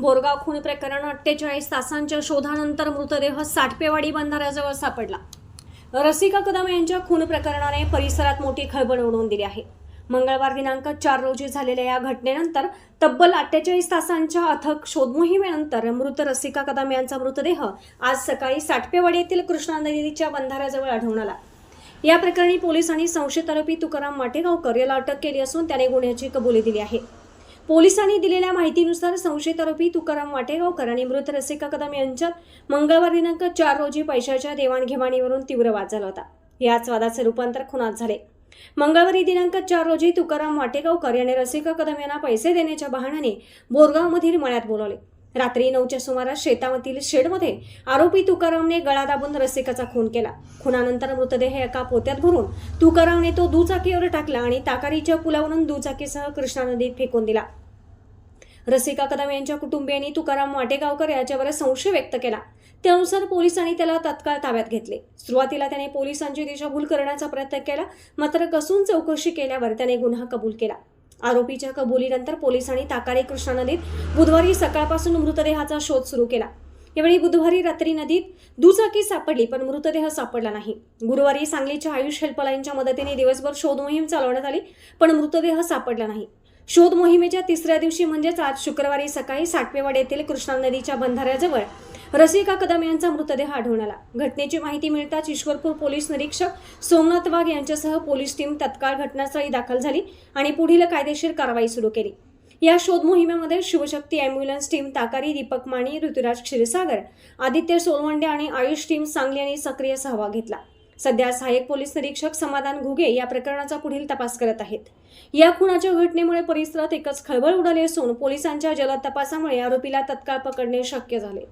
बोरगाव खून प्रकरण अठ्ठेचाळीस तासांच्या शोधानंतर मृतदेह साठपेवाडी बंधाऱ्याजवळ सापडला. रसिका कदम यांच्या खून प्रकरणाने परिसरात मोठी खळबळ उडवून दिली आहे. मंगळवार दिनांक चार रोजी झालेल्या या घटनेनंतर तब्बल अठ्ठेचाळीस तासांच्या अथक शोधमोहिमेनंतर मृत रसिका कदम यांचा मृतदेह आज सकाळी साठपेवाडी येथील कृष्णा नदीच्या बंधाऱ्याजवळ आढळून आला. या प्रकरणी पोलिसांनी संशयित आरोपी तुकाराम माटेगावकर याला अटक केली असून त्याने गुन्ह्याची कबुली दिली आहे. पोलिसांनी दिलेल्या माहितीनुसार संशयित आरोपी तुकाराम वाटेगावकर आणि मृत रसिका कदम यांच्यात मंगळवार दिनांक चार रोजी पैशाच्या देवाणघेवाणीवरून तीव्र वाद झाला होता. याच वादाचे रूपांतर खुनात झाले. मंगळवारी दिनांक चार रोजी तुकाराम वाटेगावकर याने रसिका कदम यांना पैसे देण्याच्या बहाण्याने बोरगावमधील मळ्यात बोलावले. रात्री नऊच्या सुमारास शेतामधील शेडमध्ये आरोपी तुकारामने गळा दाबून रसिकाचा खून केला. खुनानंतर मृतदेह एका पोत्यात भरून तुकारामने तो दुचाकीवर टाकला आणि ताकारीच्या पुलावरून दुचाकीसह कृष्णा नदीत फेकून दिला. रसिका कदम यांच्या कुटुंबियांनी तुकाराम वाटेगावकर याच्यावर संशय व्यक्त केला. त्यानुसार पोलिसांनी त्याला तत्काळ ताब्यात घेतले. सुरुवातीला त्याने पोलिसांची दिशाभूल करण्याचा प्रयत्न केला मात्र कसून चौकशी केल्यावर त्याने गुन्हा कबूल केला. आरोपीच्या कबुलीनंतर पोलिसांनी ताकारे कृष्णा नदीत बुधवारी सकाळपासून मृतदेहाचा शोध सुरू केला. यावेळी बुधवारी रात्री नदीत दुचाकी सापडली पण मृतदेह सापडला नाही. गुरुवारी सांगलीच्या आयुष हेल्पलाईनच्या मदतीने दिवसभर शोध मोहीम चालवण्यात आली पण मृतदेह सापडला नाही. शोध मोहिमेच्या तिसऱ्या दिवशी म्हणजेच आज शुक्रवारी सकाळी साठवेवाड येथील कृष्णा नदीच्या बंधाऱ्याजवळ रसिका कदम यांचा मृतदेह आढळून आला. घटनेची माहिती मिळताच ईश्वरपूर पोलीस निरीक्षक सोमनाथ वाघ यांच्यासह पोलीस टीम तत्काळ घटनास्थळी दाखल झाली आणि पुढील कायदेशीर कारवाई सुरू केली. या शोध मोहिमेमध्ये शिवशक्ती अँब्युलन्स टीम ताकारी दीपक माणी ऋतुराज क्षीरसागर आदित्य सोलवंडे आणि आयुष टीम सांगली यांनी सक्रिय सहभाग घेतला. सध्या सहाय्यक पोलीस निरीक्षक समाधान घुगे या प्रकरणाचा पुढील तपास करत आहेत. या खुनाच्या घटनेमुळे परिसरात एकच खळबळ उडाली असून पोलिसांच्या जलद तपासामुळे आरोपीला तत्काळ पकडणे शक्य झाले.